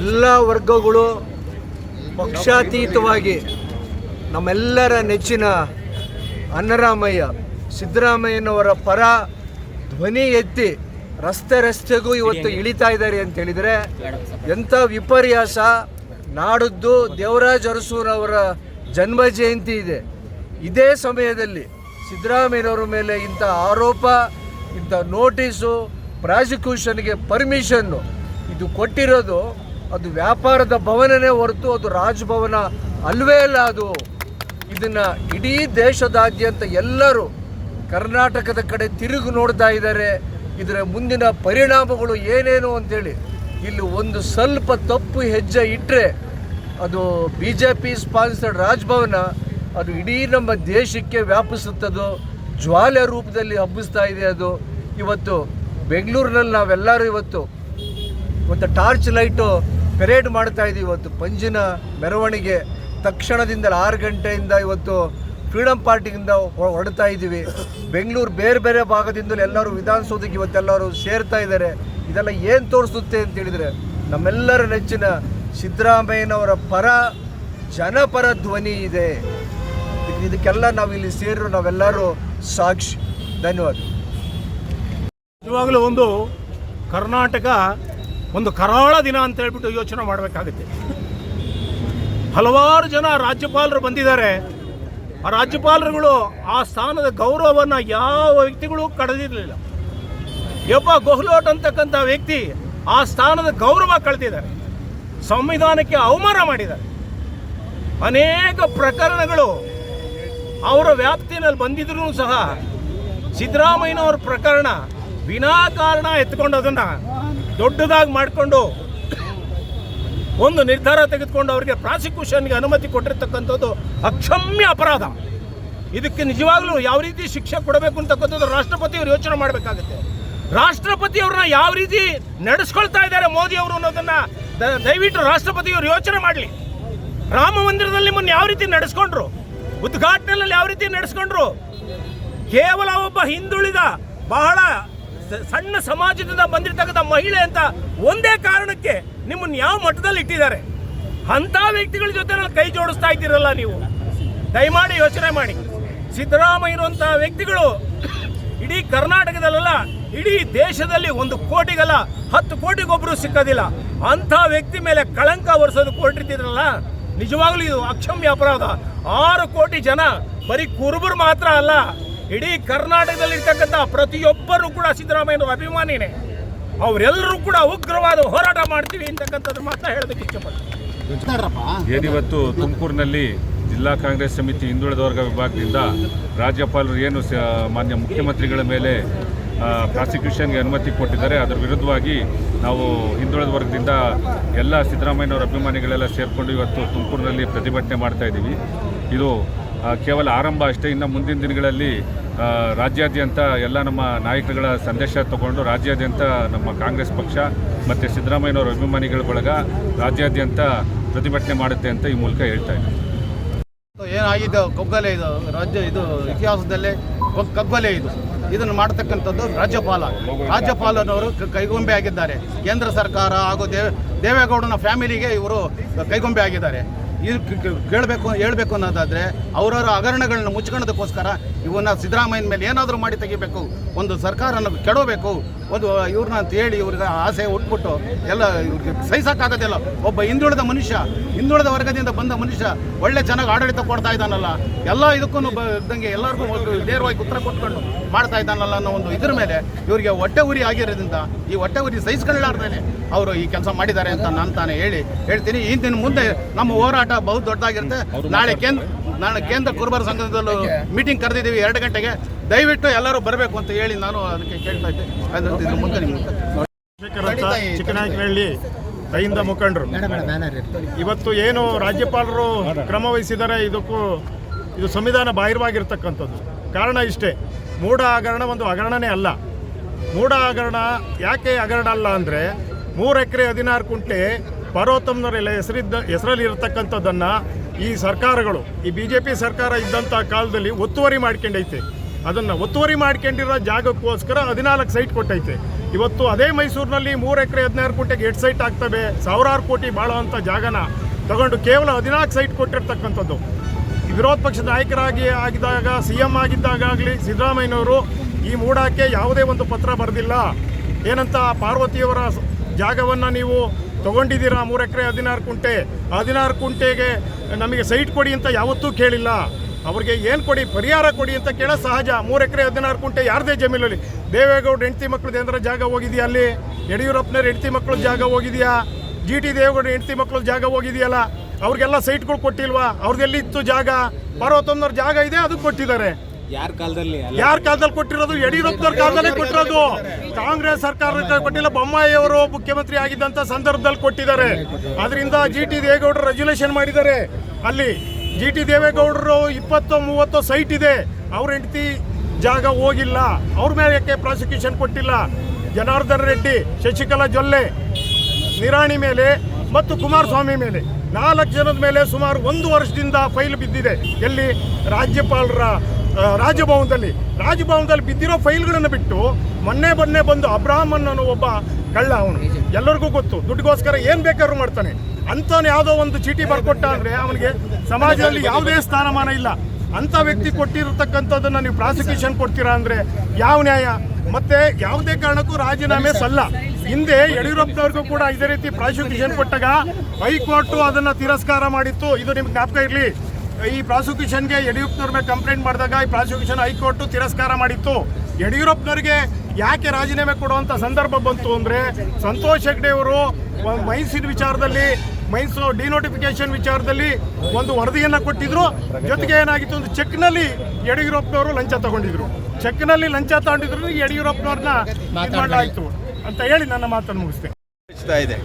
ಎಲ್ಲ ವರ್ಗಗಳು ಪಕ್ಷಾತೀತವಾಗಿ ನಮ್ಮೆಲ್ಲರ ನೆಚ್ಚಿನ ಅನ್ನರಾಮಯ್ಯ ಸಿದ್ದರಾಮಯ್ಯನವರ ಪರ ಧ್ವನಿ ಎತ್ತಿ ರಸ್ತೆ ರಸ್ತೆಗೂ ಇವತ್ತು ಇಳಿತಾ ಇದ್ದಾರೆ ಅಂತ ಹೇಳಿದರೆ ಎಂಥ ವಿಪರ್ಯಾಸ. ನಾಡದ್ದು ದೇವರಾಜ್ ಅರಸೂರವರ ಜನ್ಮ ಜಯಂತಿ ಇದೆ. ಇದೇ ಸಮಯದಲ್ಲಿ ಸಿದ್ದರಾಮಯ್ಯನವರ ಮೇಲೆ ಇಂಥ ಆರೋಪ, ಇಂಥ ನೋಟಿಸು, ಪ್ರಾಸಿಕ್ಯೂಷನ್ಗೆ ಪರ್ಮಿಷನ್ನು ಇದು ಕೊಟ್ಟಿರೋದು ಅದು ವ್ಯಾಪಾರದ ಭವನನೇ ಹೊರತು ಅದು ರಾಜಭವನ ಅಲ್ವೇ ಅಲ್ಲ ಅದು. ಇದನ್ನ ಇಡೀ ದೇಶದಾದ್ಯಂತ ಎಲ್ಲರೂ ಕರ್ನಾಟಕದ ಕಡೆ ತಿರುಗಿ ನೋಡ್ತಾ ಇದ್ದಾರೆ. ಇದರ ಮುಂದಿನ ಪರಿಣಾಮಗಳು ಏನೇನು ಅಂತೇಳಿ ಇಲ್ಲಿ ಒಂದು ಸ್ವಲ್ಪ ತಪ್ಪು ಹೆಜ್ಜೆ ಇಟ್ಟರೆ ಅದು B J P sponsored Rajbhavan ಅದು ಇಡೀ ನಮ್ಮ ದೇಶಕ್ಕೆ ವ್ಯಾಪಿಸುತ್ತದೋ, ಜ್ವಾಲೆ ರೂಪದಲ್ಲಿ ಹಬ್ಬಿಸ್ತಾ ಇದೆ ಅದು. ಇವತ್ತು ಬೆಂಗಳೂರಿನಲ್ಲಿ ನಾವೆಲ್ಲರೂ ಇವತ್ತು ಇವತ್ತು ಟಾರ್ಚ್ ಲೈಟು ಪೆರೇಡ್ ಮಾಡ್ತಾ ಇದ್ದೀವಿ ಇವತ್ತು. ಪಂಜಿನ ಮೆರವಣಿಗೆ ತಕ್ಷಣದಿಂದ ಆರು ಗಂಟೆಯಿಂದ ಇವತ್ತು ಫ್ರೀಡಮ್ ಪಾರ್ಟಿಯಿಂದ ಹೊ- ಹೊರಡ್ತಾ ಇದ್ದೀವಿ. ಬೆಂಗಳೂರು ಬೇರೆ ಬೇರೆ ಭಾಗದಿಂದಲೂ ಎಲ್ಲರೂ ವಿಧಾನಸೌಧಕ್ಕೆ ಇವತ್ತೆಲ್ಲರೂ ಸೇರ್ತಾ ಇದ್ದಾರೆ. ಇದೆಲ್ಲ ಏನು ತೋರಿಸುತ್ತೆ ಅಂತ ಹೇಳಿದರೆ ನಮ್ಮೆಲ್ಲರ ನೆಚ್ಚಿನ ಸಿದ್ದರಾಮಯ್ಯನವರ ಪರ ಜನಪರ ಧ್ವನಿ ಇದೆ. ಇದಕ್ಕೆಲ್ಲ ನಾವು ಇಲ್ಲಿ ಸೇರಿರೋ ನಾವೆಲ್ಲರೂ ಸಾಕ್ಷಿ. ಧನ್ಯವಾದ. ಇವಾಗಲೂ ಒಂದು ಕರ್ನಾಟಕ ಒಂದು ಕರಾಳ ದಿನ ಅಂತ ಹೇಳ್ಬಿಟ್ಟು ಯೋಚನೆ ಮಾಡಬೇಕಾಗುತ್ತೆ. ಹಲವಾರು ಜನ ರಾಜ್ಯಪಾಲರು ಬಂದಿದ್ದಾರೆ. ಆ ರಾಜ್ಯಪಾಲರುಗಳು ಆ ಸ್ಥಾನದ ಗೌರವವನ್ನು ಯಾವ ವ್ಯಕ್ತಿಗಳು ಕಳೆದಿರಲಿಲ್ಲ. ಯಪ್ಪ ಗೊಹ್ಲೋಟ್ ಅಂತಕ್ಕಂಥ ವ್ಯಕ್ತಿ ಆ ಸ್ಥಾನದ ಗೌರವ ಕಳೆದಿದ್ದಾರೆ. ಸಂವಿಧಾನಕ್ಕೆ ಅವಮಾನ ಮಾಡಿದ್ದಾರೆ. ಅನೇಕ ಪ್ರಕರಣಗಳು ಅವರ ವ್ಯಾಪ್ತಿನಲ್ಲಿ ಬಂದಿದ್ರೂ ಸಹ ಸಿದ್ದರಾಮಯ್ಯನವ್ರ ಪ್ರಕರಣ ವಿನಾಕಾರಣ ಎತ್ಕೊಂಡು ಅದನ್ನ ದೊಡ್ಡದಾಗಿ ಮಾಡಿಕೊಂಡು ಒಂದು ನಿರ್ಧಾರ ತೆಗೆದುಕೊಂಡು ಅವರಿಗೆ ಪ್ರಾಸಿಕ್ಯೂಷನ್ಗೆ ಅನುಮತಿ ಕೊಟ್ಟಿರ್ತಕ್ಕಂಥದ್ದು ಅಕ್ಷಮ್ಯ ಅಪರಾಧ. ಇದಕ್ಕೆ ನಿಜವಾಗ್ಲೂ ಯಾವ ರೀತಿ ಶಿಕ್ಷೆ ಕೊಡಬೇಕು ಅಂತಕ್ಕಂಥದ್ದು ರಾಷ್ಟ್ರಪತಿಯವರು ಯೋಚನೆ ಮಾಡಬೇಕಾಗುತ್ತೆ. ರಾಷ್ಟ್ರಪತಿಯವ್ರನ್ನ ಯಾವ ರೀತಿ ನಡೆಸ್ಕೊಳ್ತಾ ಇದ್ದಾರೆ ಮೋದಿ ಅವರು ಅನ್ನೋದನ್ನ ದಯವಿಟ್ಟು ರಾಷ್ಟ್ರಪತಿಯವರು ಯೋಚನೆ ಮಾಡಲಿ. ರಾಮ ಮಂದಿರದಲ್ಲಿ ನಿಮ್ಮನ್ನು ಯಾವ ರೀತಿ ನಡೆಸ್ಕೊಂಡ್ರು? ಉದ್ಘಾಟನೆಯಲ್ಲಿ ಯಾವ ರೀತಿ ನಡೆಸ್ಕೊಂಡ್ರು? ಕೇವಲ ಒಬ್ಬ ಹಿಂದುಳಿದ ಬಹಳ ಸಣ್ಣ ಸಮಾಜದಿಂದ ಬಂದಿರತಕ್ಕಂಥ ಮಹಿಳೆ ಅಂತ ಒಂದೇ ಕಾರಣಕ್ಕೆ ನಿಮ್ಮನ್ನು ಯಾವ ಮಟ್ಟದಲ್ಲಿ ಇಟ್ಟಿದ್ದಾರೆ? ಅಂಥ ವ್ಯಕ್ತಿಗಳ ಜೊತೆ ಕೈ ಜೋಡಿಸ್ತಾ ಇದ್ದೀರಲ್ಲ ನೀವು. ದಯಮಾಡಿ ಯೋಚನೆ ಮಾಡಿ. ಸಿದ್ದರಾಮಯ್ಯರುವಂಥ ವ್ಯಕ್ತಿಗಳು ಇಡೀ ಕರ್ನಾಟಕದಲ್ಲ ಇಡೀ ದೇಶದಲ್ಲಿ ಒಂದು ಕೋಟಿಗಲ್ಲ, ಹತ್ತು ಕೋಟಿಗೊಬ್ಬರು ಸಿಕ್ಕೋದಿಲ್ಲ. ಅಂಥ ವ್ಯಕ್ತಿ ಮೇಲೆ ಕಳಂಕ ಒರೆಸೋದು ಕೊಟ್ಟಿರ್ತಿದ್ರಲ್ಲ ನಿಜವಾಗ್ಲೂ ಇದು ಅಕ್ಷಮ್ಯ ಅಪರಾಧ. ಆರು ಕೋಟಿ ಜನ ಬರೀ ಕುರುಬರು ಮಾತ್ರ ಅಲ್ಲ. ಇಡೀ ಕರ್ನಾಟಕದಲ್ಲಿರ್ತಕ್ಕಂಥ ಪ್ರತಿಯೊಬ್ಬರು ಕೂಡ ಸಿದ್ದರಾಮಯ್ಯ ಅಭಿಮಾನಿನೇ. ಅವರೆಲ್ಲರೂ ಕೂಡ ಉಗ್ರವಾದ ಹೋರಾಟ ಮಾಡ್ತೀವಿ ಅಂತಕ್ಕಂಥದ್ದು ಮಾತ್ರ ಹೇಳೋದಕ್ಕೆ ಇಷ್ಟಪಡ್ತೀನಿ. ಏನಿವತ್ತು ತುಮಕೂರಿನಲ್ಲಿ ಜಿಲ್ಲಾ ಕಾಂಗ್ರೆಸ್ ಸಮಿತಿ ಹಿಂದುಳಿದ ವರ್ಗ ವಿಭಾಗದಿಂದ ರಾಜ್ಯಪಾಲರು ಏನು ಮಾನ್ಯ ಮುಖ್ಯಮಂತ್ರಿಗಳ ಮೇಲೆ ಪ್ರಾಸಿಕ್ಯೂಷನ್ಗೆ ಅನುಮತಿ ಕೊಟ್ಟಿದ್ದಾರೆ ಅದರ ವಿರುದ್ಧವಾಗಿ ನಾವು ಹಿಂದುಳಿದ ವರ್ಗದಿಂದ ಎಲ್ಲ ಸಿದ್ದರಾಮಯ್ಯನವರ ಅಭಿಮಾನಿಗಳೆಲ್ಲ ಸೇರಿಕೊಂಡು ಇವತ್ತು ತುಮಕೂರಿನಲ್ಲಿ ಪ್ರತಿಭಟನೆ ಮಾಡ್ತಾ ಇದ್ದೀವಿ. ಇದು ಕೇವಲ ಆರಂಭ ಅಷ್ಟೇ ಇನ್ನು ಮುಂದಿನ ದಿನಗಳಲ್ಲಿ ರಾಜ್ಯಾದ್ಯಂತ ಎಲ್ಲ ನಮ್ಮ ನಾಯಕರುಗಳ ಸಂದೇಶ ತಗೊಂಡು ರಾಜ್ಯಾದ್ಯಂತ ನಮ್ಮ ಕಾಂಗ್ರೆಸ್ ಪಕ್ಷ ಮತ್ತು ಸಿದ್ದರಾಮಯ್ಯನವರ ಅಭಿಮಾನಿಗಳ ಬಳಗ ರಾಜ್ಯಾದ್ಯಂತ ಪ್ರತಿಭಟನೆ ಮಾಡುತ್ತೆ ಅಂತ ಈ ಮೂಲಕ ಹೇಳ್ತಾ ಇದ್ದೀನಿ ಏನಾಗಿದೆ? ಕಗ್ಗಲೆ ಇದು ರಾಜ್ಯ, ಇದು ಇತಿಹಾಸದಲ್ಲೇ ಕಗ್- ಕಗ್ಗಲೆ ಇದು. ಇದನ್ನು ಮಾಡತಕ್ಕಂಥದ್ದು ರಾಜ್ಯಪಾಲ. ರಾಜ್ಯಪಾಲನವರು ಕೈಗೊಂಬೆ ಆಗಿದ್ದಾರೆ. ಕೇಂದ್ರ ಸರ್ಕಾರ ಹಾಗೂ ದೇವ ದೇವೇಗೌಡನ ಫ್ಯಾಮಿಲಿಗೆ ಇವರು ಕೈಗೊಂಬೆ ಆಗಿದ್ದಾರೆ. ಇದು ಕೇಳಬೇಕು, ಹೇಳಬೇಕು ಅನ್ನೋದಾದರೆ ಅವರವರ ಹಗರಣಗಳನ್ನ ಮುಚ್ಕೊಳ್ಳೋದಕ್ಕೋಸ್ಕರ ಇವನ್ನ ಸಿದ್ದರಾಮಯ್ಯನ ಮೇಲೆ ಏನಾದರೂ ಮಾಡಿ ತೆಗಿಬೇಕು, ಒಂದು ಸರ್ಕಾರನ ಕೆಡಬೇಕು ಒಂದು ಇವ್ರನ್ನ ಅಂತ ಹೇಳಿ ಇವ್ರಿಗೆ ಆಸೆ ಉಟ್ಬಿಟ್ಟು ಎಲ್ಲ ಇವ್ರಿಗೆ ಸಹಿಸೋಕ್ಕಾಗೋದಿಲ್ಲ. ಒಬ್ಬ ಹಿಂದುಳಿದ ಮನುಷ್ಯ, ಹಿಂದುಳಿದ ವರ್ಗದಿಂದ ಬಂದ ಮನುಷ್ಯ ಒಳ್ಳೆ ಚೆನ್ನಾಗಿ ಆಡಳಿತ ಕೊಡ್ತಾ ಇದ್ದಾನಲ್ಲ, ಎಲ್ಲ ಇದಕ್ಕೂ ಇದ್ದಂಗೆ ಎಲ್ಲರಿಗೂ ನೇರವಾಗಿ ಉತ್ತರ ಕೊಟ್ಕೊಂಡು ಮಾಡ್ತಾ ಇದ್ದಾನಲ್ಲ ಅನ್ನೋ ಒಂದು ಇದ್ರ ಮೇಲೆ ಇವರಿಗೆ ಹೊಟ್ಟೆ ಉರಿ ಆಗಿರೋದ್ರಿಂದ, ಈ ಹೊಟ್ಟೆ ಉರಿ ಸಹಿಸ್ಕೊಳ್ಳಾರ್ದೇನೆ ಅವರು ಈ ಕೆಲಸ ಮಾಡಿದ್ದಾರೆ ಅಂತ ನಾನು ತಾನೇ ಹೇಳಿ ಹೇಳ್ತೀನಿ. ಇಂದಿನ ಮುಂದೆ ನಮ್ಮ ಹೋರಾಟ ಬಹು ದೊಡ್ಡದಾಗಿರುತ್ತೆ. ನಾಳೆ ಕೇಂದ್ರ ನಾಳೆ ಕೇಂದ್ರ ಕುರುಬರ ಸಂಘದಲ್ಲೂ ಮೀಟಿಂಗ್ ಕರೆದಿದ್ದೀವಿ ಎರಡು ಗಂಟೆಗೆ. ದಯವಿಟ್ಟು ಎಲ್ಲರೂ ಬರಬೇಕು ಅಂತ ಹೇಳಿ ನಾನು ಅದಕ್ಕೆ ಕೇಳ್ತಾ ಇದ್ದೆ. ಇದ್ರ ಮುಂದೆ ನಿಮ್ಗೆ ಚಿಕ್ಕನಾಯಕನಹಳ್ಳಿ ಕೈಯಿಂದ ಮುಖಂಡರು. ಇವತ್ತು ಏನು ರಾಜ್ಯಪಾಲರು ಕ್ರಮ ವಹಿಸಿದ್ದಾರೆ ಇದಕ್ಕೂ ಇದು ಸಂವಿಧಾನ ಬಾಹಿರವಾಗಿರ್ತಕ್ಕಂಥದ್ದು. ಕಾರಣ ಇಷ್ಟೇ. ಮೂಢ ಹಗರಣ ಒಂದು ಹಗರಣನೇ ಅಲ್ಲ. ಮೂಢ ಹಗರಣ ಯಾಕೆ ಹಗರಣ ಅಲ್ಲ ಅಂದರೆ ಮೂರು ಎಕರೆ ಹದಿನಾರು ಕುಂಟೆ ಪರ್ವತಮ್ಮನವರೆಲ್ಲ ಹೆಸರಿದ್ದ ಹೆಸರಲ್ಲಿ ಇರತಕ್ಕಂಥದ್ದನ್ನು ಈ ಸರ್ಕಾರಗಳು, ಈ ಬಿ ಜೆ ಪಿ ಸರ್ಕಾರ ಇದ್ದಂಥ ಕಾಲದಲ್ಲಿ ಒತ್ತುವರಿ ಮಾಡ್ಕೊಂಡೈತೆ. ಅದನ್ನು ಒತ್ತುವರಿ ಮಾಡ್ಕೊಂಡಿರೋ ಜಾಗಕ್ಕೋಸ್ಕರ ಹದಿನಾಲ್ಕು ಸೈಟ್ ಕೊಟ್ಟೈತೆ. ಇವತ್ತು ಅದೇ ಮೈಸೂರಿನಲ್ಲಿ ಮೂರು ಎಕರೆ ಹದಿನಾರು ಕೋಟಿಗೆ ಎರಡು ಸೈಟ್ ಆಗ್ತವೆ. ಸಾವಿರಾರು ಕೋಟಿ ಬಾಳುವಂಥ ಜಾಗನ ತಗೊಂಡು ಕೇವಲ ಹದಿನಾಲ್ಕು ಸೈಟ್ ಕೊಟ್ಟಿರ್ತಕ್ಕಂಥದ್ದು. ವಿರೋಧ ಪಕ್ಷದ ನಾಯಕರಾಗಿ ಆಗಿದ್ದಾಗ, ಸಿ ಎಂ ಆಗಿದ್ದಾಗಲಿ ಸಿದ್ದರಾಮಯ್ಯನವರು ಈ ಮೂಡಕ್ಕೆ ಯಾವುದೇ ಒಂದು ಪತ್ರ ಬರೆದಿಲ್ಲ. ಏನಂತ ಪಾರ್ವತಿಯವರ ಜಾಗವನ್ನು ನೀವು ತಗೊಂಡಿದ್ದೀರಾ ಮೂರು ಎಕರೆ ಹದಿನಾರು ಕುಂಟೆ? ಹದಿನಾರು ಕುಂಟೆಗೆ ನಮಗೆ ಸೈಟ್ ಕೊಡಿ ಅಂತ ಯಾವತ್ತೂ ಕೇಳಿಲ್ಲ. ಅವ್ರಿಗೆ ಏನು ಕೊಡಿ, ಪರಿಹಾರ ಕೊಡಿ ಅಂತ ಕೇಳೋ ಸಹಜ. ಮೂರು ಎಕರೆ ಹದಿನಾರು ಕುಂಟೆ ಯಾರದೇ ಜಮೀನಲ್ಲಿ ದೇವೇಗೌಡ ಹೆಂಡತಿ ಮಕ್ಕಳು ಏನಾರ ಜಾಗ ಹೋಗಿದೆಯಾ ಅಲ್ಲಿ? ಯಡಿಯೂರಪ್ಪನವ್ರ ಹೆಂಡತಿ ಮಕ್ಕಳ ಜಾಗ ಹೋಗಿದೆಯಾ? ಜಿ ಟಿ ದೇವೇಗೌಡ ಹೆಂಡತಿ ಮಕ್ಕಳ ಜಾಗ ಹೋಗಿದೆಯಲ್ಲ? ಅವ್ರಿಗೆಲ್ಲ ಸೈಟ್ಗಳು ಕೊಟ್ಟಿಲ್ವಾ? ಅವ್ರದ್ದೆಲ್ಲಿತ್ತು ಜಾಗ? ಪಾರ್ವತಮ್ಮನವ್ರ ಜಾಗ ಇದೆ, ಅದಕ್ಕೆ ಕೊಟ್ಟಿದ್ದಾರೆ. ಯಾರ ಕಾಲದಲ್ಲಿ ಯಾರ ಕಾಲದಲ್ಲಿ ಕೊಟ್ಟಿರೋದು? ಯಡಿಯೂರಪ್ಪ ಕಾಲದಲ್ಲಿ ಕೊಟ್ಟಿರೋದು. ಕಾಂಗ್ರೆಸ್ ಸರ್ಕಾರ ಕೊಟ್ಟಿಲ್ಲ ಬೊಮ್ಮಾಯಿ ಅವರು ಮುಖ್ಯಮಂತ್ರಿ ಆಗಿದ್ದಂತ ಸಂದರ್ಭದಲ್ಲಿ ಕೊಟ್ಟಿದ್ದಾರೆ. ಅದರಿಂದ ಜಿ ಟಿ ದೇವೇಗೌಡರು ರೆಜ್ಯುಲೇಷನ್ ಮಾಡಿದ್ದಾರೆ. ಅಲ್ಲಿ ಜಿ ಟಿ ದೇವೇಗೌಡರು ಇಪ್ಪತ್ತು, ಮೂವತ್ತು ಸೈಟ್ ಇದೆ. ಅವ್ರ ಹೆಂಡತಿ ಜಾಗ ಹೋಗಿಲ್ಲ. ಅವ್ರ ಮೇಲೆ ಯಾಕೆ ಪ್ರಾಸಿಕ್ಯೂಷನ್ ಕೊಟ್ಟಿಲ್ಲ? ಜನಾರ್ದನ್ ರೆಡ್ಡಿ, ಶಶಿಕಲಾ ಜೊಲ್ಲೆ, ನಿರಾಣಿ ಮೇಲೆ ಮತ್ತು ಕುಮಾರಸ್ವಾಮಿ ಮೇಲೆ. ನಾಲ್ಕು ಜನದ ಮೇಲೆ ಸುಮಾರು ಒಂದು ವರ್ಷದಿಂದ ಫೈಲ್ ಬಿದ್ದಿದೆ. ಎಲ್ಲಿ ರಾಜ್ಯಪಾಲರ ರಾಜಭವನದಲ್ಲಿ ರಾಜಭವನದಲ್ಲಿ ಬಿದ್ದಿರೋ ಫೈಲ್ಗಳನ್ನು ಬಿಟ್ಟು ಮೊನ್ನೆ ಬನ್ನೆ ಬಂದು ಅಬ್ರಾಹ್ಮನ್ ಅನ್ನೋ ಒಬ್ಬ ಕಳ್ಳ ಅವನು. ಎಲ್ಲರಿಗೂ ಗೊತ್ತು, ದುಡ್ಡಿಗೋಸ್ಕರ ಏನು ಬೇಕಾದ್ರೂ ಮಾಡ್ತಾನೆ. ಅಂಥವ್ನು ಯಾವುದೋ ಒಂದು ಚೀಟಿ ಬರ್ಕೊಟ್ಟ ಅಂದರೆ ಅವನಿಗೆ ಸಮಾಜದಲ್ಲಿ ಯಾವುದೇ ಸ್ಥಾನಮಾನ ಇಲ್ಲ. ಅಂಥ ವ್ಯಕ್ತಿ ಕೊಟ್ಟಿರತಕ್ಕಂಥದ್ದನ್ನು ನೀವು ಪ್ರಾಸಿಕ್ಯೂಷನ್ ಕೊಡ್ತೀರಾ ಅಂದರೆ ಯಾವ ನ್ಯಾಯ? ಮತ್ತೆ ಯಾವುದೇ ಕಾರಣಕ್ಕೂ ರಾಜೀನಾಮೆ ಸಲ್ಲ. ಹಿಂದೆ ಯಡಿಯೂರಪ್ಪನವ್ರಿಗೂ ಕೂಡ ಇದೇ ರೀತಿ ಪ್ರಾಸಿಕ್ಯೂಷನ್ ಕೊಟ್ಟಾಗ ಹೈಕೋರ್ಟು ಅದನ್ನು ತಿರಸ್ಕಾರ ಮಾಡಿತ್ತು. ಇದು ನಿಮ್ಗೆ ಜ್ಞಾಪಕ ಇರಲಿ. ಈ ಪ್ರಾಸಿಕ್ಯೂಷನ್ಗೆ ಯಡಿಯೂರಪ್ಪನವ್ರ ಮೇಲೆ ಕಂಪ್ಲೇಂಟ್ ಮಾಡಿದಾಗ ಈ ಪ್ರಾಸಿಕ್ಯೂಷನ್ ಹೈಕೋರ್ಟು ತಿರಸ್ಕಾರ ಮಾಡಿತ್ತು. ಯಡಿಯೂರಪ್ಪನವ್ರಿಗೆ ಯಾಕೆ ರಾಜೀನಾಮೆ ಕೊಡುವಂಥ ಸಂದರ್ಭ ಬಂತು ಅಂದರೆ ಸಂತೋಷ್ ಹೆಗ್ಡೆ ಅವರು ಮೈನ್ಸಿನ ವಿಚಾರದಲ್ಲಿ ಮೈನ್ಸ್ ಡಿನೋಟಿಫಿಕೇಶನ್ ವಿಚಾರದಲ್ಲಿ ಒಂದು ವರದಿಯನ್ನು ಕೊಟ್ಟಿದ್ರು. ಜೊತೆಗೆ ಏನಾಗಿತ್ತು ಒಂದು ಚೆಕ್ನಲ್ಲಿ ಯಡಿಯೂರಪ್ಪನವರು ಲಂಚ ತಗೊಂಡಿದ್ರು. ಚೆಕ್ನಲ್ಲಿ ಲಂಚ ತಗೊಂಡಿದ್ರು ಯಡಿಯೂರಪ್ಪನವ್ರನ್ನ ಮಾಡಲಾಯಿತು ಅಂತ ಹೇಳಿ ನನ್ನ ಮಾತನ್ನು ಮುಗಿಸ್ತೇನೆ. ಇದೆ.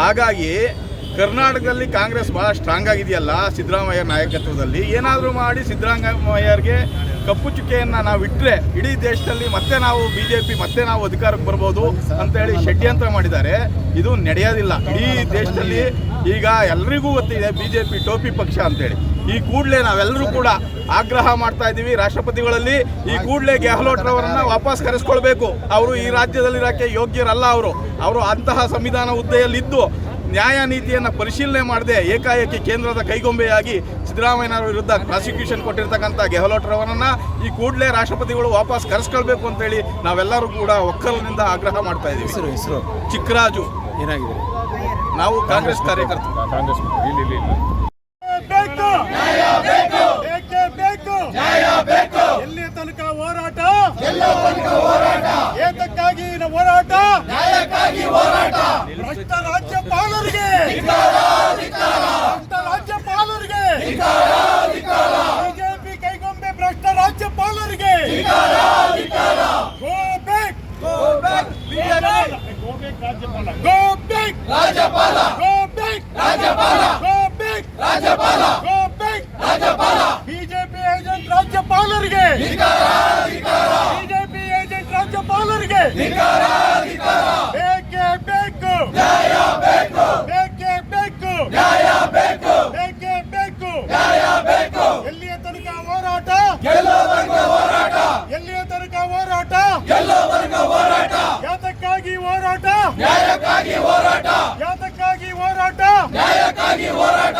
ಹಾಗಾಗಿ ಕರ್ನಾಟಕದಲ್ಲಿ ಕಾಂಗ್ರೆಸ್ ಬಹಳ ಸ್ಟ್ರಾಂಗ್ ಆಗಿದೆಯಲ್ಲ ಸಿದ್ದರಾಮಯ್ಯ ನಾಯಕತ್ವದಲ್ಲಿ, ಏನಾದರೂ ಮಾಡಿ ಸಿದ್ದರಾಮಯ್ಯರಿಗೆ ಕಪ್ಪು ಚುಕ್ಕೆಯನ್ನು ನಾವು ಇಟ್ಟರೆ ಇಡೀ ದೇಶದಲ್ಲಿ ಮತ್ತೆ ನಾವು ಬಿ ಜೆ ಪಿ ಮತ್ತೆ ನಾವು ಅಧಿಕಾರಕ್ಕೆ ಬರ್ಬೋದು ಅಂತೇಳಿ ಷಡ್ಯಂತ್ರ ಮಾಡಿದ್ದಾರೆ. ಇದು ನಡೆಯೋದಿಲ್ಲ. ಇಡೀ ದೇಶದಲ್ಲಿ ಈಗ ಎಲ್ರಿಗೂ ಗೊತ್ತಿದೆ ಬಿ ಜೆ ಪಿ ಟೋಪಿ ಪಕ್ಷ ಅಂತೇಳಿ. ಈ ಕೂಡಲೇ ನಾವೆಲ್ಲರೂ ಕೂಡ ಆಗ್ರಹ ಮಾಡ್ತಾ ಇದ್ದೀವಿ ರಾಷ್ಟ್ರಪತಿಗಳಲ್ಲಿ. ಈ ಕೂಡಲೇ ಗೆಹ್ಲೋಟ್ರವರನ್ನ ವಾಪಸ್ ಕರೆಸ್ಕೊಳ್ಬೇಕು. ಅವರು ಈ ರಾಜ್ಯದಲ್ಲಿರೋಕ್ಕೆ ಯೋಗ್ಯರಲ್ಲ ಅವರು. ಅವರು ಅಂತಹ ಸಂವಿಧಾನ ಹುದ್ದೆಯಲ್ಲಿದ್ದು ನ್ಯಾಯ ನೀತಿಯನ್ನು ಪರಿಶೀಲನೆ ಮಾಡದೆ ಏಕಾಏಕಿ ಕೇಂದ್ರದ ಕೈಗೊಂಬೆಯಾಗಿ ಸಿದ್ದರಾಮಯ್ಯನವರ ವಿರುದ್ಧ ಪ್ರಾಸಿಕ್ಯೂಷನ್ ಕೊಟ್ಟಿರ್ತಕ್ಕಂಥ ಗೆಹ್ಲೋಟ್ರವರನ್ನ ಈ ಕೂಡಲೇ ರಾಷ್ಟ್ರಪತಿಗಳು ವಾಪಸ್ ಕರೆಸ್ಕೊಳ್ಬೇಕು ಅಂತೇಳಿ ನಾವೆಲ್ಲರೂ ಕೂಡ ಒಕ್ಕಲಿನಿಂದ ಆಗ್ರಹ ಮಾಡ್ತಾ ಇದ್ದೀವಿ ಹೆಸರು ಹೆಸರು. ಚಿಕ್ಕರಾಜು ಏನಾಗಿದೆ? ನಾವು ಕಾಂಗ್ರೆಸ್ ಕಾರ್ಯಕರ್ತರು. ಕಾಂಗ್ರೆಸ್ ತನಕ ಹೋರಾಟ? ಏತಕ್ಕಾಗಿ ಹೋರಾಟ? ಹೋರಾಟ. ಎಲ್ಲಿಯ ವರ್ಗ ಹೋರಾಟ. ಯಾತಕ್ಕಾಗಿ ಹೋರಾಟ? ಯಾತಕ್ಕಾಗಿ ಹೋರಾಟ? ಪ್ರಾಮಾಣಿಕ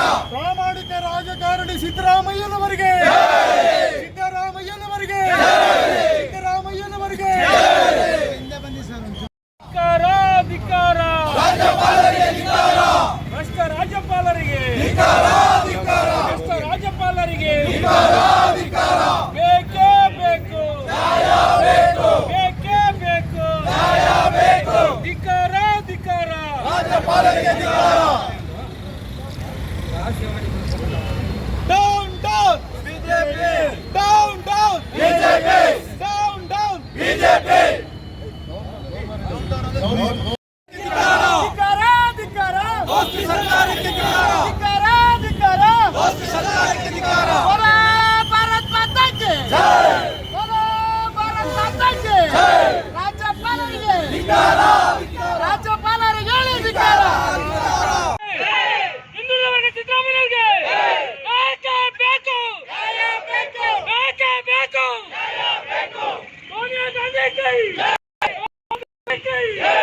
Hey!